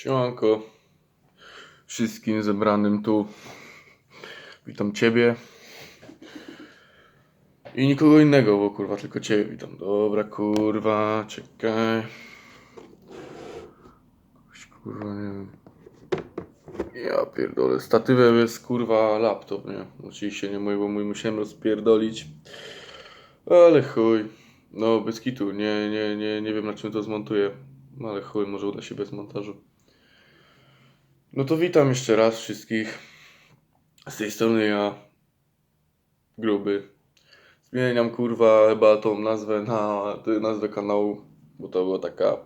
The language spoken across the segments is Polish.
Siemanko wszystkim zebranym tu. Witam Ciebie. I nikogo innego, bo kurwa tylko Ciebie witam. Dobra kurwa, czekaj. Kurwa nie wiem. Ja pierdolę. Statywem jest kurwa laptop, nie? Oczywiście nie mój, bo mój musiałem rozpierdolić. Ale chuj. No bez kitu. Nie, nie, nie, nie wiem na czym to zmontuję. Ale chuj, może uda się bez montażu. No to witam jeszcze raz wszystkich. Z tej strony ja, gruby. Zmieniam kurwa chyba tą nazwę na nazwę kanału, bo to była taka.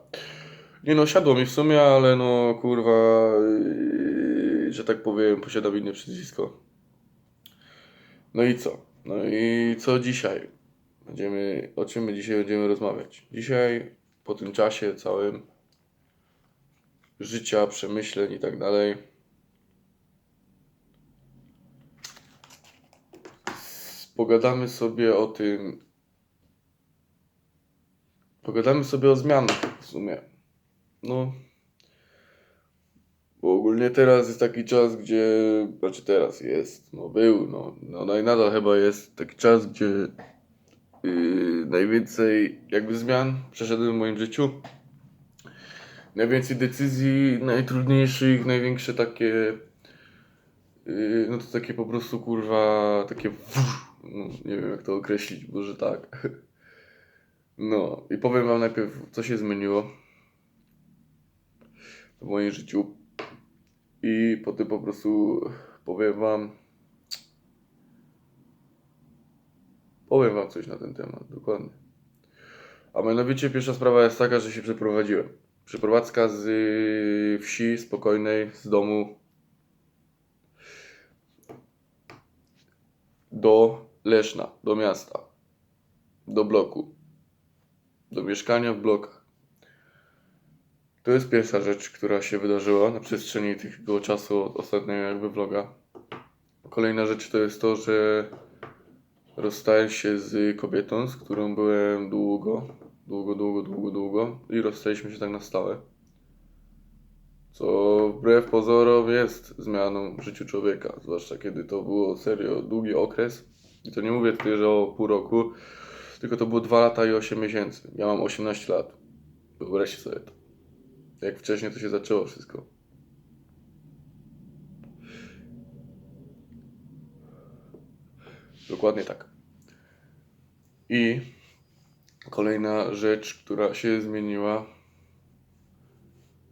Nie no, siadło mi w sumie, ale no kurwa, yy, że tak powiem, posiadam inne przyzwisko. No i co? No i co dzisiaj? Będziemy, o czym my dzisiaj będziemy rozmawiać? Dzisiaj, po tym czasie całym życia, przemyśleń i tak dalej. Pogadamy sobie o tym. Pogadamy sobie o zmianach w sumie. No. Bo ogólnie teraz jest taki czas, gdzie. Znaczy teraz jest, no był, no, no, no i nadal chyba jest taki czas, gdzie yy, najwięcej jakby zmian przeszedłem w moim życiu najwięcej decyzji, najtrudniejszych, największe takie. Yy, no to takie po prostu kurwa, takie. No, nie wiem jak to określić, może tak. No i powiem Wam najpierw, co się zmieniło w moim życiu. I potem po prostu powiem Wam. Powiem Wam coś na ten temat, dokładnie. A mianowicie pierwsza sprawa jest taka, że się przeprowadziłem. Przeprowadzka z y, wsi spokojnej, z domu do Leszna, do miasta, do bloku, do mieszkania w blokach. To jest pierwsza rzecz, która się wydarzyła na przestrzeni tego czasu od ostatniego jakby vloga. Kolejna rzecz to jest to, że rozstałem się z kobietą, z którą byłem długo, długo, długo, długo, długo i rozstaliśmy się tak na stałe. Co wbrew pozorom jest zmianą w życiu człowieka, zwłaszcza kiedy to było serio długi okres. I to nie mówię tutaj, że o pół roku, tylko to było 2 lata i 8 miesięcy. Ja mam 18 lat. Wyobraźcie sobie to. Jak wcześniej to się zaczęło wszystko. Dokładnie tak. I kolejna rzecz, która się zmieniła,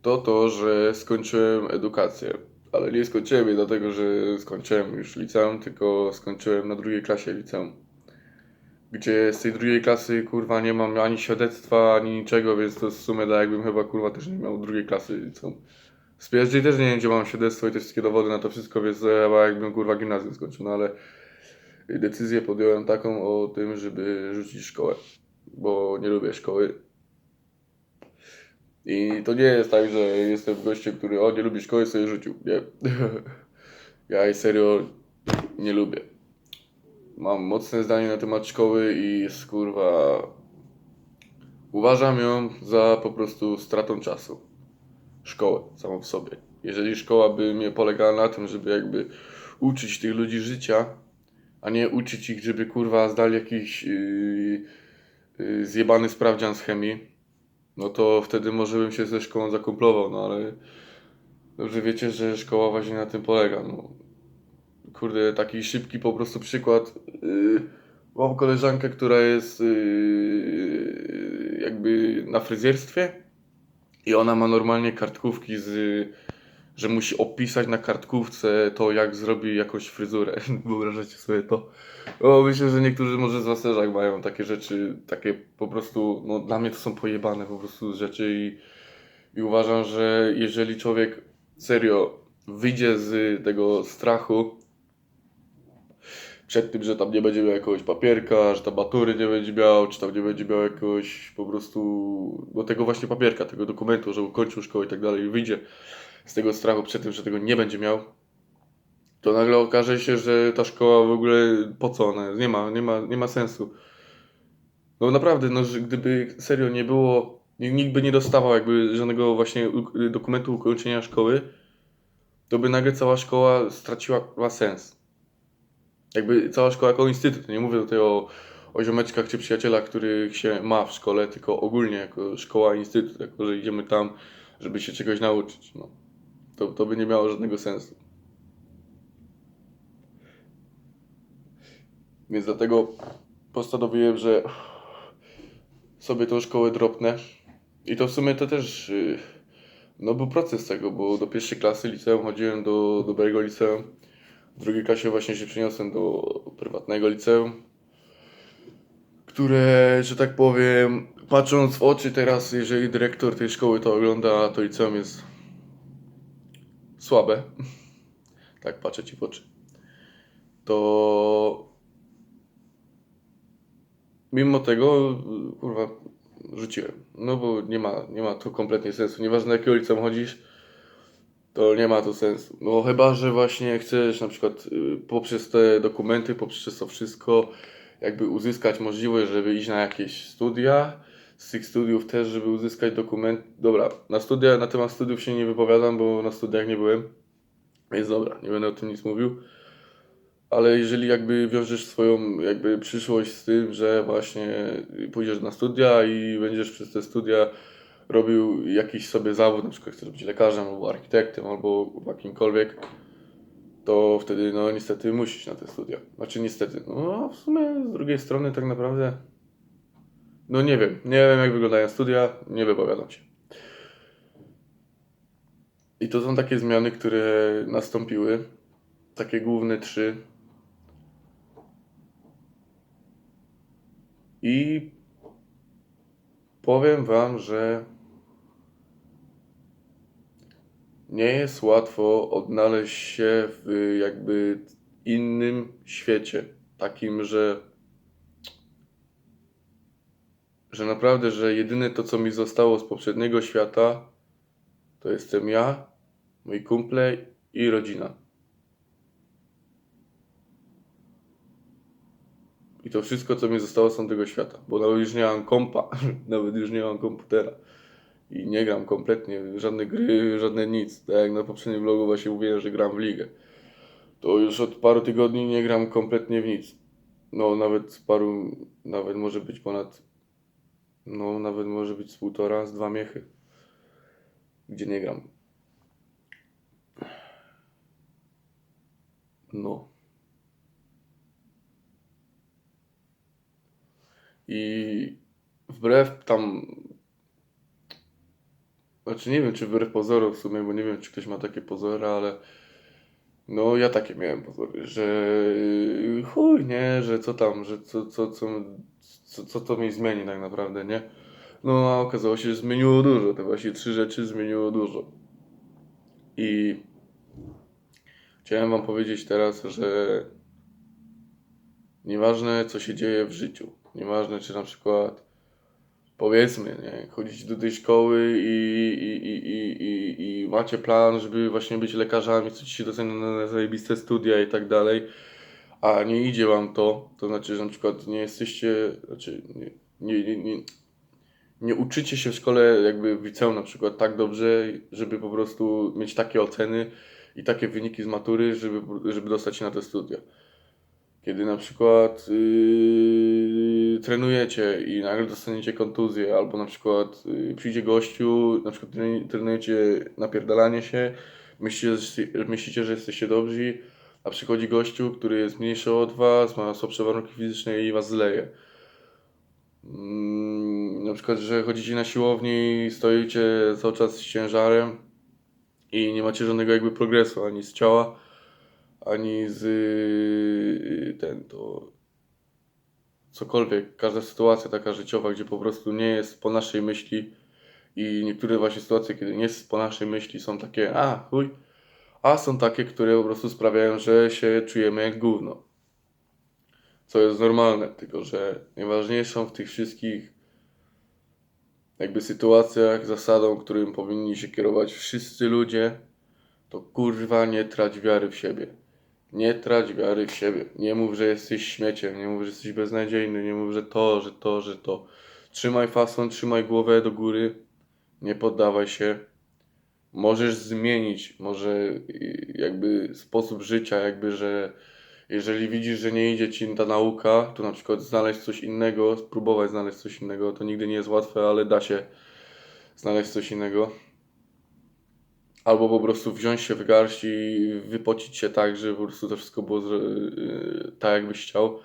to to, że skończyłem edukację. Ale nie skończyłem jej dlatego, że skończyłem już liceum, tylko skończyłem na drugiej klasie liceum. Gdzie z tej drugiej klasy kurwa nie mam ani świadectwa, ani niczego, więc to w sumie da jakbym chyba kurwa też nie miał drugiej klasy liceum. Z pierwszej też nie wiem, gdzie mam świadectwo i te wszystkie dowody na to wszystko, więc chyba jakbym kurwa gimnazjum skończył, no ale decyzję podjąłem taką o tym, żeby rzucić szkołę, bo nie lubię szkoły. I to nie jest tak, że jestem gościem, który o nie lubi szkoły, sobie rzucił. Nie. Ja jej serio nie lubię. Mam mocne zdanie na temat szkoły i jest kurwa. Uważam ją za po prostu stratą czasu. Szkołę samą w sobie. Jeżeli szkoła by mnie polegała na tym, żeby jakby uczyć tych ludzi życia, a nie uczyć ich, żeby kurwa zdali jakiś yy, zjebany sprawdzian z chemii, no to wtedy może bym się ze szkołą zakumplował, no ale dobrze wiecie, że szkoła właśnie na tym polega, no. Kurde, taki szybki po prostu przykład. Yy, mam koleżankę, która jest yy, jakby na fryzjerstwie i ona ma normalnie kartkówki z że musi opisać na kartkówce to, jak zrobi jakąś fryzurę. Wyobrażacie sobie to? O, myślę, że niektórzy może z was też jak mają takie rzeczy, takie po prostu, no dla mnie to są pojebane po prostu rzeczy i, i uważam, że jeżeli człowiek serio wyjdzie z tego strachu przed tym, że tam nie będzie miał jakiegoś papierka, że tam matury nie będzie miał, czy tam nie będzie miał jakiegoś po prostu, no tego właśnie papierka, tego dokumentu, że ukończył szkołę i tak dalej wyjdzie z tego strachu przed tym, że tego nie będzie miał, to nagle okaże się, że ta szkoła w ogóle po co ona? Nie ma, nie ma, nie ma sensu. No naprawdę, no, gdyby serio nie było nikt, by nie dostawał jakby żadnego właśnie dokumentu ukończenia szkoły, to by nagle cała szkoła straciła sens. Jakby cała szkoła jako instytut. Nie mówię tutaj o, o ziomeczkach czy przyjacielach, których się ma w szkole, tylko ogólnie jako szkoła, instytut, jako że idziemy tam, żeby się czegoś nauczyć. No. To, to by nie miało żadnego sensu. Więc dlatego postanowiłem, że sobie tą szkołę dropnę. I to w sumie to też yy, no był proces tego, bo do pierwszej klasy liceum chodziłem do dobrego liceum. W drugiej klasie właśnie się przeniosłem do prywatnego liceum, które, że tak powiem, patrząc w oczy teraz, jeżeli dyrektor tej szkoły to ogląda, to liceum jest słabe. Tak patrzę ci w oczy. To mimo tego, kurwa, rzuciłem. No bo nie ma, nie ma to kompletnie sensu. Nieważne na jakiego liceum chodzisz, to nie ma to sensu. No chyba, że właśnie chcesz na przykład y, poprzez te dokumenty, poprzez to wszystko jakby uzyskać możliwość, żeby iść na jakieś studia. Z tych studiów też, żeby uzyskać dokument. Dobra, na studia, na temat studiów się nie wypowiadam, bo na studiach nie byłem. Więc dobra, nie będę o tym nic mówił. Ale jeżeli jakby wiążesz swoją jakby przyszłość z tym, że właśnie pójdziesz na studia i będziesz przez te studia robił jakiś sobie zawód, na przykład chcesz być lekarzem albo architektem albo kimkolwiek, to wtedy no niestety musisz na te studia. Znaczy niestety, no w sumie z drugiej strony tak naprawdę no nie wiem, nie wiem jak wyglądają studia, nie wypowiadam się. I to są takie zmiany, które nastąpiły, takie główne trzy. I powiem Wam, że nie jest łatwo odnaleźć się w jakby innym świecie. Takim, że, że naprawdę, że jedyne to, co mi zostało z poprzedniego świata, to jestem ja, moi kumple i rodzina. I to wszystko, co mi zostało z tamtego świata. Bo nawet już nie mam kompa, nawet już nie mam komputera. I nie gram kompletnie żadne gry, żadne nic. Tak jak na poprzednim vlogu właśnie mówiłem, że gram w ligę. To już od paru tygodni nie gram kompletnie w nic. No nawet paru, nawet może być ponad, no nawet może być z półtora, z dwa miechy. Gdzie nie gram. No. I wbrew tam. Znaczy nie wiem, czy wbrew pozorom w sumie, bo nie wiem, czy ktoś ma takie pozory, ale. No, ja takie miałem pozory, że chuj, nie, że co tam, że co, co, co, co, co to mi zmieni tak naprawdę, nie? No, a okazało się, że zmieniło dużo. Te właśnie trzy rzeczy zmieniło dużo. I chciałem Wam powiedzieć teraz, że nieważne co się dzieje w życiu, nieważne czy na przykład powiedzmy, nie, chodzicie do tej szkoły i, i, i, i, i, i macie plan, żeby właśnie być lekarzami, chcecie się dostać na, zajebiste studia i tak dalej, a nie idzie Wam to, to znaczy, że na przykład nie jesteście, znaczy nie, nie, nie, nie, uczycie się w szkole jakby w liceum na przykład tak dobrze, żeby po prostu mieć takie oceny i takie wyniki z matury, żeby, żeby dostać się na te studia. Kiedy na przykład yy, trenujecie i nagle dostaniecie kontuzję, albo na przykład yy, przyjdzie gościu, na przykład trenujecie napierdalanie się, myślicie, myślicie, że jesteście dobrzy, a przychodzi gościu, który jest mniejszy od was, ma słabsze warunki fizyczne i was zleje. Mm, na przykład, że chodzicie na siłowni, stoicie cały czas z ciężarem i nie macie żadnego jakby progresu ani z ciała, ani z yy, ten to cokolwiek, każda sytuacja taka życiowa, gdzie po prostu nie jest po naszej myśli i niektóre właśnie sytuacje, kiedy nie jest po naszej myśli są takie, a chuj, a są takie, które po prostu sprawiają, że się czujemy jak gówno. Co jest normalne, tylko że najważniejszą w tych wszystkich jakby sytuacjach, zasadą, którym powinni się kierować wszyscy ludzie, to kurwa nie trać wiary w siebie. Nie trać wiary w siebie. Nie mów, że jesteś śmieciem, nie mów, że jesteś beznadziejny, nie mów, że to, że to, że to. Trzymaj fason, trzymaj głowę do góry, nie poddawaj się. Możesz zmienić, może y, jakby sposób życia, jakby, że jeżeli widzisz, że nie idzie ci ta nauka, to na przykład znaleźć coś innego, spróbować znaleźć coś innego. To nigdy nie jest łatwe, ale da się znaleźć coś innego. Albo po prostu wziąć się w garść i wypocić się tak, żeby po prostu to wszystko było yy, tak, jakbyś chciał.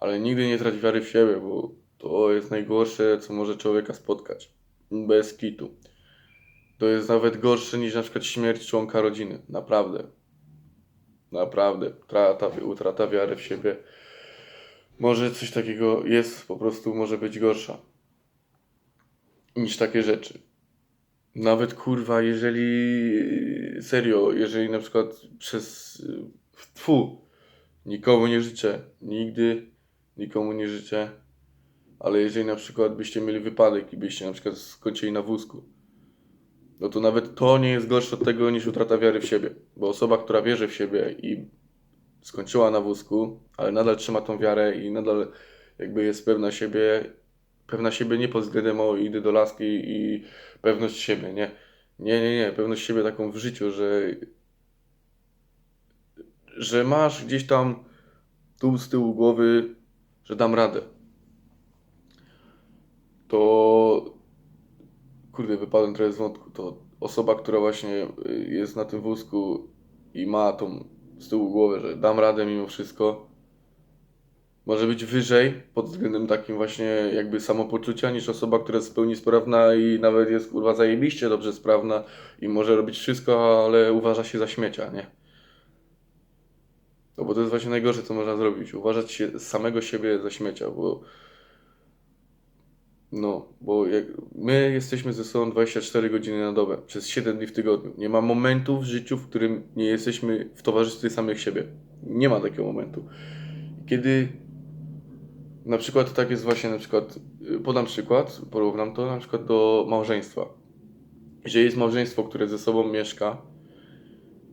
Ale nigdy nie trać wiary w siebie, bo to jest najgorsze, co może człowieka spotkać. Bez kitu. To jest nawet gorsze niż na przykład śmierć członka rodziny. Naprawdę. Naprawdę. Utrata, utrata wiary w siebie. Może coś takiego jest, po prostu może być gorsza niż takie rzeczy. Nawet kurwa, jeżeli serio, jeżeli na przykład przez tfu, nikomu nie życzę, nigdy nikomu nie życzę, ale jeżeli na przykład byście mieli wypadek i byście na przykład skończyli na wózku, no to nawet to nie jest gorsze od tego niż utrata wiary w siebie, bo osoba, która wierzy w siebie i skończyła na wózku, ale nadal trzyma tą wiarę i nadal jakby jest pewna siebie, pewna siebie nie pod względem o idę do laski i pewność siebie, nie. Nie, nie, nie, pewność siebie taką w życiu, że że masz gdzieś tam tu z tyłu głowy, że dam radę. To kurde, wypadłem trochę z wątku. To osoba, która właśnie y, jest na tym wózku i ma tą z tyłu głowy, że dam radę mimo wszystko, może być wyżej pod względem takim właśnie jakby samopoczucia niż osoba, która jest w pełni sprawna i nawet jest kurwa zajebiście dobrze sprawna i może robić wszystko, ale uważa się za śmiecia, nie? No bo to jest właśnie najgorsze, co można zrobić. Uważać się samego siebie za śmiecia, bo no, bo jak my jesteśmy ze sobą 24 godziny na dobę, przez 7 dni w tygodniu. Nie ma momentu w życiu, w którym nie jesteśmy w towarzystwie samych siebie. Nie ma takiego momentu. Kiedy na przykład tak jest właśnie, na przykład, podam przykład, porównam to na przykład do małżeństwa. Jeżeli jest małżeństwo, które ze sobą mieszka,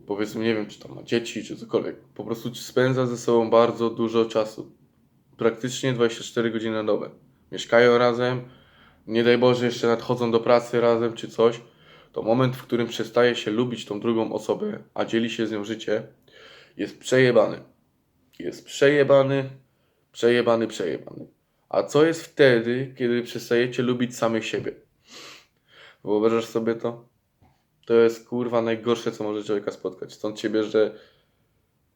powiedzmy, nie wiem, czy tam ma dzieci, czy cokolwiek, po prostu spędza ze sobą bardzo dużo czasu. Praktycznie 24 godziny na dobę. Mieszkają razem, nie daj Boże, jeszcze nadchodzą do pracy razem, czy coś, to moment, w którym przestaje się lubić tą drugą osobę, a dzieli się z nią życie, jest przejebany. Jest przejebany, przejebany, przejebany. A co jest wtedy, kiedy przestajecie lubić samych siebie? Wyobrażasz sobie to? To jest kurwa najgorsze, co może człowieka spotkać. Stąd się bierze,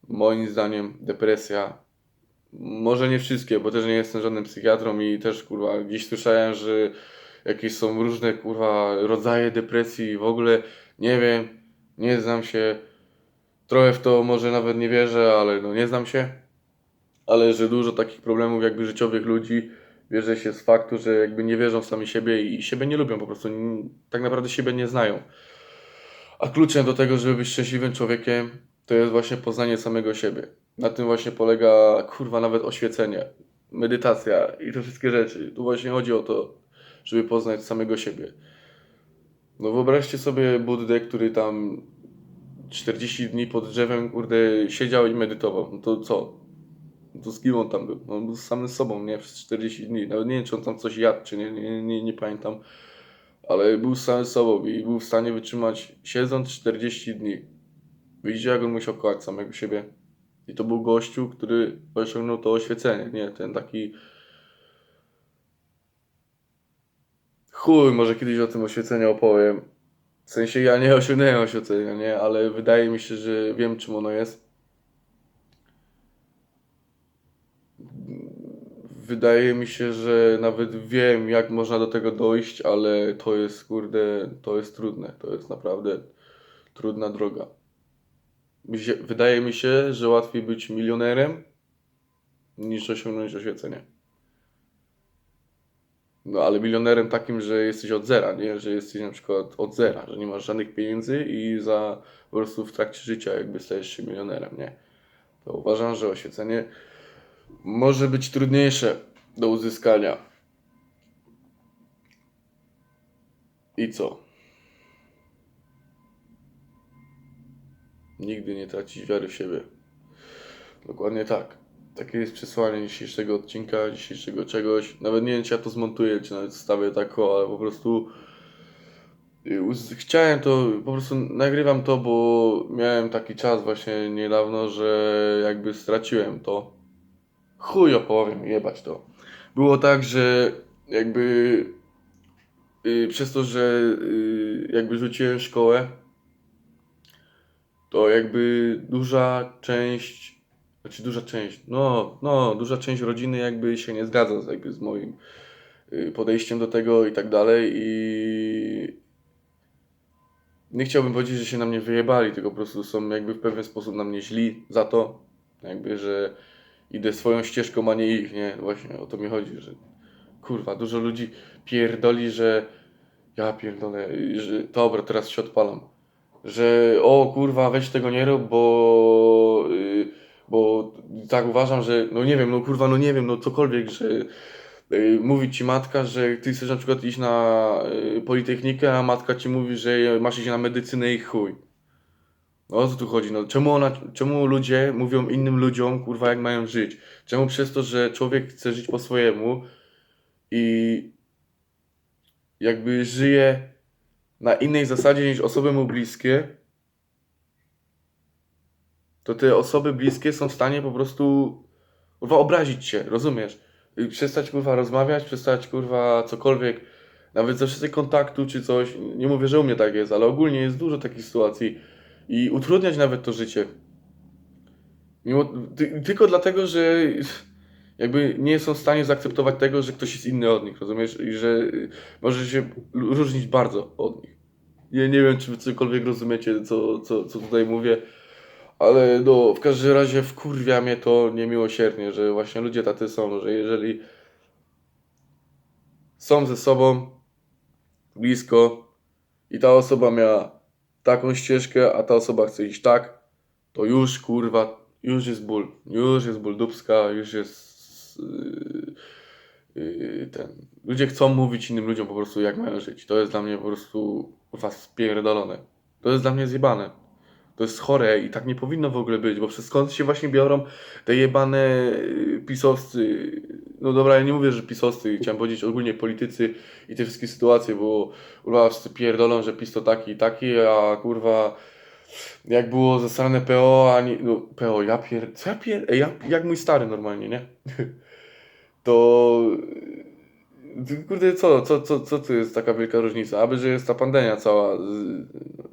moim zdaniem, depresja. Może nie wszystkie, bo też nie jestem żadnym psychiatrą i też kurwa gdzieś słyszałem, że jakieś są różne kurwa rodzaje depresji w ogóle nie wiem, nie znam się. Trochę w to może nawet nie wierzę, ale no nie znam się. Ale że dużo takich problemów jakby życiowych ludzi bierze się z faktu, że jakby nie wierzą w sami siebie i siebie nie lubią po prostu. Tak naprawdę siebie nie znają. A kluczem do tego, żeby być szczęśliwym człowiekiem, to jest właśnie poznanie samego siebie. Na tym właśnie polega, kurwa, nawet oświecenie, medytacja i te wszystkie rzeczy. Tu właśnie chodzi o to, żeby poznać samego siebie. No wyobraźcie sobie Buddę, który tam 40 dni pod drzewem, kurde, siedział i medytował. No to co? No to z kim on tam był? No, on był z samym sobą, nie? Przez 40 dni. Nawet nie wiem, czy on tam coś jadł, czy nie, nie, nie, nie pamiętam. Ale był z samym sobą i był w stanie wytrzymać siedząc 40 dni. Widzicie, jak on musiał kochać samego siebie? I to był gościu, który osiągnął to oświecenie, nie? Ten taki... Chuj, może kiedyś o tym oświeceniu opowiem. W sensie ja nie osiągnąłem oświecenia, nie? Ale wydaje mi się, że wiem, czym ono jest. Wydaje mi się, że nawet wiem, jak można do tego dojść, ale to jest, kurde, to jest trudne. To jest naprawdę trudna droga. Wydaje mi się, że łatwiej być milionerem niż osiągnąć oświecenie. No ale milionerem takim, że jesteś od zera, nie? Że jesteś na przykład od zera, że nie masz żadnych pieniędzy i za po prostu w trakcie życia jakby stajesz się milionerem, nie? To uważam, że oświecenie może być trudniejsze do uzyskania. I co? Nigdy nie tracić wiary w siebie. Dokładnie tak. takie jest przesłanie dzisiejszego odcinka, dzisiejszego czegoś. Nawet nie wiem, czy ja to zmontuję, czy nawet stawię tak, o, ale po prostu y, chciałem to, po prostu nagrywam to, bo miałem taki czas właśnie niedawno, że jakby straciłem to. Chuj opowiem, jebać to. Było tak, że jakby y, przez to, że y, jakby rzuciłem szkołę, to jakby duża część, znaczy duża część, no, no, duża część rodziny jakby się nie zgadza z, jakby z moim y, podejściem do tego i tak dalej i nie chciałbym powiedzieć, że się na mnie wyjebali, tylko po prostu są jakby w pewien sposób na mnie źli za to, jakby, że idę swoją ścieżką, a nie ich, nie, właśnie o to mi chodzi, że kurwa, dużo ludzi pierdoli, że ja pierdolę, że dobra, teraz się odpalam że o kurwa, weź tego nie rób, bo, y, bo tak uważam, że no nie wiem, no kurwa, no nie wiem, no cokolwiek, że y, mówi ci matka, że ty chcesz na przykład iść na y, politechnikę, a matka ci mówi, że masz iść na medycynę i chuj. No o co tu chodzi? No, czemu, ona, czemu ludzie mówią innym ludziom, kurwa, jak mają żyć? Czemu przez to, że człowiek chce żyć po swojemu i jakby żyje na innej zasadzie niż osoby mu bliskie, to te osoby bliskie są w stanie po prostu kurwa obrazić cię, rozumiesz? I przestać kurwa rozmawiać, przestać kurwa cokolwiek, nawet ze wszystkich kontaktu czy coś. Nie mówię, że u mnie tak jest, ale ogólnie jest dużo takich sytuacji i utrudniać nawet to życie. Mimo, ty, tylko dlatego, że jakby nie są w stanie zaakceptować tego, że ktoś jest inny od nich, rozumiesz? I że może się różnić bardzo od nich. Ja nie wiem, czy wy cokolwiek rozumiecie, co, co, co tutaj mówię, ale no, w każdym razie wkurwia mnie to niemiłosiernie, że właśnie ludzie tacy są, że jeżeli są ze sobą blisko i ta osoba miała taką ścieżkę, a ta osoba chce iść tak, to już kurwa, już jest ból, już jest ból dubska, już jest yy, ten. Ludzie chcą mówić innym ludziom po prostu jak mają żyć. To jest dla mnie po prostu kurwa spierdolone. To jest dla mnie zjebane. To jest chore i tak nie powinno w ogóle być, bo przez skąd się właśnie biorą te jebane yy, pisowscy. No dobra, ja nie mówię, że pisowscy, chciałem powiedzieć ogólnie politycy i te wszystkie sytuacje, bo kurwa wszyscy pierdolą, że PiS to taki i taki, a kurwa jak było zasrane PO, a nie, no PO, ja pier... co ja pier... Jak, jak mój stary normalnie, nie? to kurde, co, co, co, co tu jest taka wielka różnica? Aby, że jest ta pandemia cała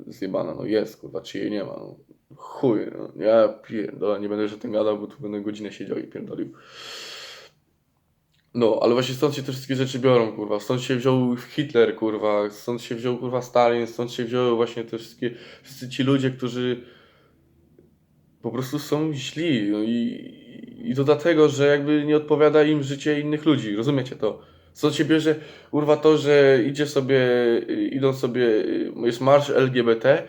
zjebana, no jest, kurwa, czy jej nie ma, no. Chuj, no. ja pierdolę, nie będę już o tym gadał, bo tu będę godzinę siedział i pierdolił. No, ale właśnie stąd się te wszystkie rzeczy biorą, kurwa. Stąd się wziął Hitler, kurwa. Stąd się wziął, kurwa, Stalin. Stąd się wzięły właśnie te wszystkie, wszyscy ci ludzie, którzy po prostu są źli. No i, I to dlatego, że jakby nie odpowiada im życie innych ludzi. Rozumiecie to? Stąd się bierze, kurwa, to, że idzie sobie, idą sobie, jest marsz LGBT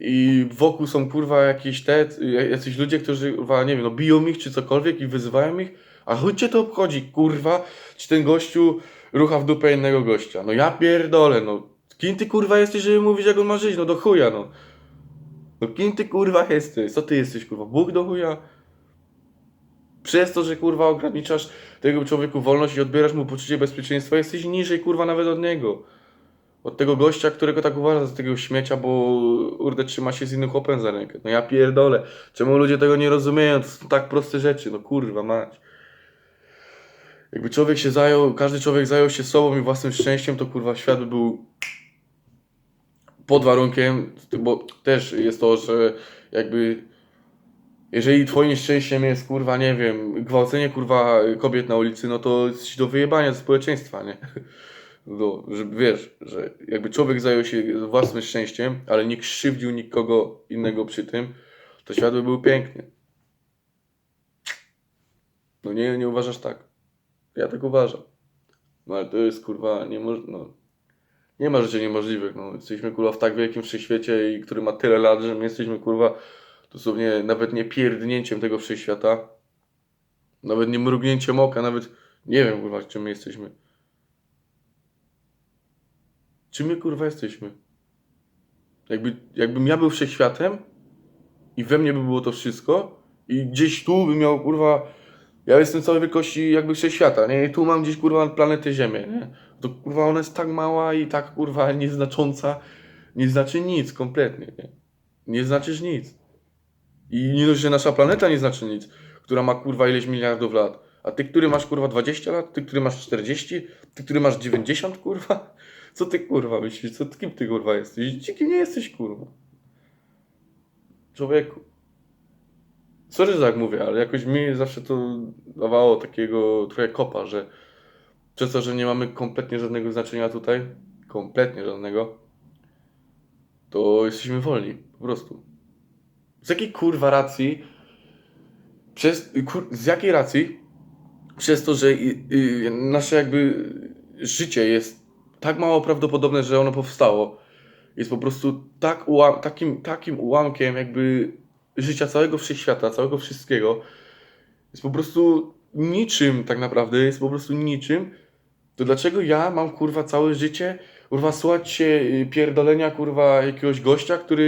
i wokół są, kurwa, jakieś te, jacyś ludzie, którzy, kurwa, nie wiem, no biją ich czy cokolwiek i wyzywają ich. A chuj cię to obchodzi, kurwa, czy ten gościu rucha w dupę innego gościa. No ja pierdolę, no. Kim ty kurwa jesteś, żeby mówić jak on ma żyć? No do chuja, no. No kim ty kurwa jesteś? Co ty jesteś, kurwa? Bóg do chuja? Przez to, że kurwa ograniczasz tego człowieku wolność i odbierasz mu poczucie bezpieczeństwa, jesteś niżej kurwa nawet od niego. Od tego gościa, którego tak uważa za tego śmiecia, bo urde trzyma się z innym chłopem za rękę. No ja pierdolę. Czemu ludzie tego nie rozumieją? To są tak proste rzeczy. No kurwa mać. Jakby człowiek się zajął, każdy człowiek zajął się sobą i własnym szczęściem, to kurwa świat by był pod warunkiem, bo też jest to, że jakby jeżeli twoim szczęściem jest kurwa, nie wiem, gwałcenie kurwa kobiet na ulicy, no to jest do wyjebania ze społeczeństwa, nie? No, że wiesz, że jakby człowiek zajął się własnym szczęściem, ale nie krzywdził nikogo innego przy tym, to świat by był piękny. No nie, nie uważasz tak? Ja tak uważam. No ale to jest kurwa niemożliwe. No. Nie ma rzeczy niemożliwych. No. Jesteśmy kurwa w tak wielkim wszechświecie, i który ma tyle lat, że my jesteśmy kurwa dosłownie nawet nie pierdnięciem tego wszechświata. Nawet nie mrugnięciem oka, nawet nie wiem kurwa czym my jesteśmy. Czym my kurwa jesteśmy? Jakby, jakbym ja był wszechświatem i we mnie by było to wszystko i gdzieś tu bym miał kurwa Ja jestem całej wielkości jakby wszechświata, nie? I tu mam gdzieś kurwa planetę Ziemię, nie? To kurwa ona jest tak mała i tak kurwa nieznacząca, nie znaczy nic kompletnie, nie? Nie znaczysz nic. I nie dość, że nasza planeta nie znaczy nic, która ma kurwa ileś miliardów lat. A ty, który masz kurwa 20 lat, ty, który masz 40, ty, który masz 90 kurwa? Co ty kurwa myślisz? Co, kim ty kurwa jesteś? Dzikim nie jesteś kurwa. Człowieku. Sorry, że tak mówię, ale jakoś mi zawsze to dawało takiego trochę kopa, że przez to, że nie mamy kompletnie żadnego znaczenia tutaj, kompletnie żadnego, to jesteśmy wolni, po prostu. Z jakiej kurwa racji, przez, kur, z jakiej racji, przez to, że y, y, nasze jakby życie jest tak mało prawdopodobne, że ono powstało, jest po prostu tak ułam, takim, takim ułamkiem jakby życia całego wszechświata, całego wszystkiego, jest po prostu niczym tak naprawdę, jest po prostu niczym, to dlaczego ja mam kurwa całe życie kurwa słuchać się y, pierdolenia kurwa jakiegoś gościa, który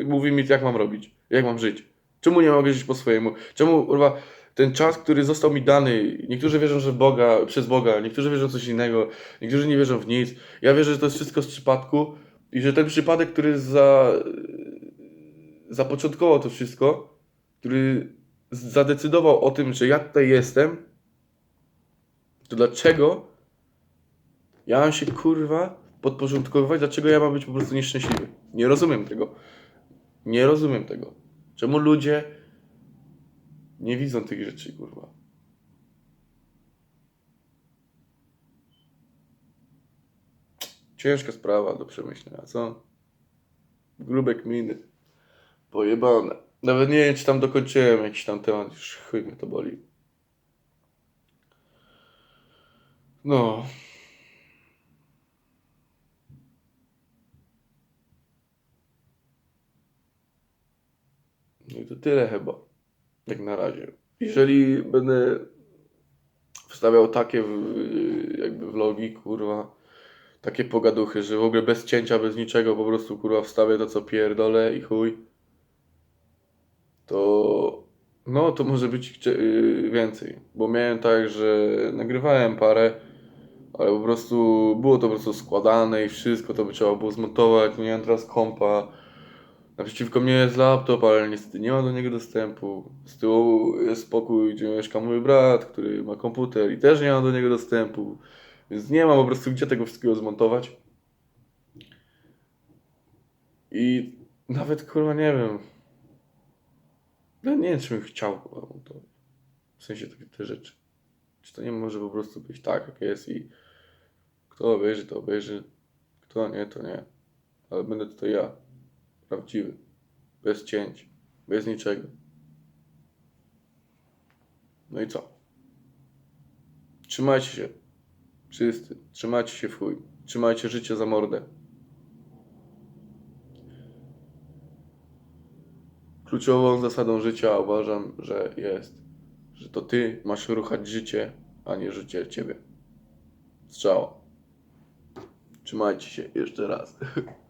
y, mówi mi jak mam robić, jak mam żyć. Czemu nie mogę żyć po swojemu? Czemu kurwa ten czas, który został mi dany, niektórzy wierzą, że Boga, przez Boga, niektórzy wierzą w coś innego, niektórzy nie wierzą w nic. Ja wierzę, że to jest wszystko z przypadku i że ten przypadek, który za, zapoczątkował to wszystko, który zadecydował o tym, że ja tutaj jestem, to dlaczego ja mam się kurwa podporządkowywać, dlaczego ja mam być po prostu nieszczęśliwy? Nie rozumiem tego. Nie rozumiem tego. Czemu ludzie nie widzą tych rzeczy, kurwa? Ciężka sprawa do przemyślenia, co? Grube kminy. Pojebane. Nawet nie wiem, czy tam dokończyłem jakiś tam temat, już chuj mnie to boli. No. No i to tyle chyba. Jak na razie. Jeżeli będę wstawiał takie jakby vlogi, kurwa, takie pogaduchy, że w ogóle bez cięcia, bez niczego, po prostu kurwa wstawię to co pierdolę i chuj, to no to może być yy, więcej. Bo miałem tak, że nagrywałem parę, ale po prostu było to po prostu składane i wszystko to by trzeba było zmontować. Miałem teraz kompa. Naprzeciwko mnie jest laptop, ale niestety nie mam do niego dostępu. Z tyłu jest pokój, gdzie mieszka mój brat, który ma komputer i też nie mam do niego dostępu. Więc nie mam po prostu gdzie tego wszystkiego zmontować. I nawet kurwa nie wiem. Ja nie wiem, czy bym chciał. W sensie takie te rzeczy. Czy to nie może po prostu być tak, jak jest i kto obejrzy, to obejrzy. Kto nie, to nie. Ale będę tutaj ja. Prawdziwy. Bez cięć. Bez niczego. No i co? Trzymajcie się. Wszyscy. Trzymajcie się w chuj. Trzymajcie życie za mordę. Kluczową zasadą życia uważam, że jest, że to ty masz ruchać życie, a nie życie ciebie. Strzała. Trzymajcie się jeszcze raz.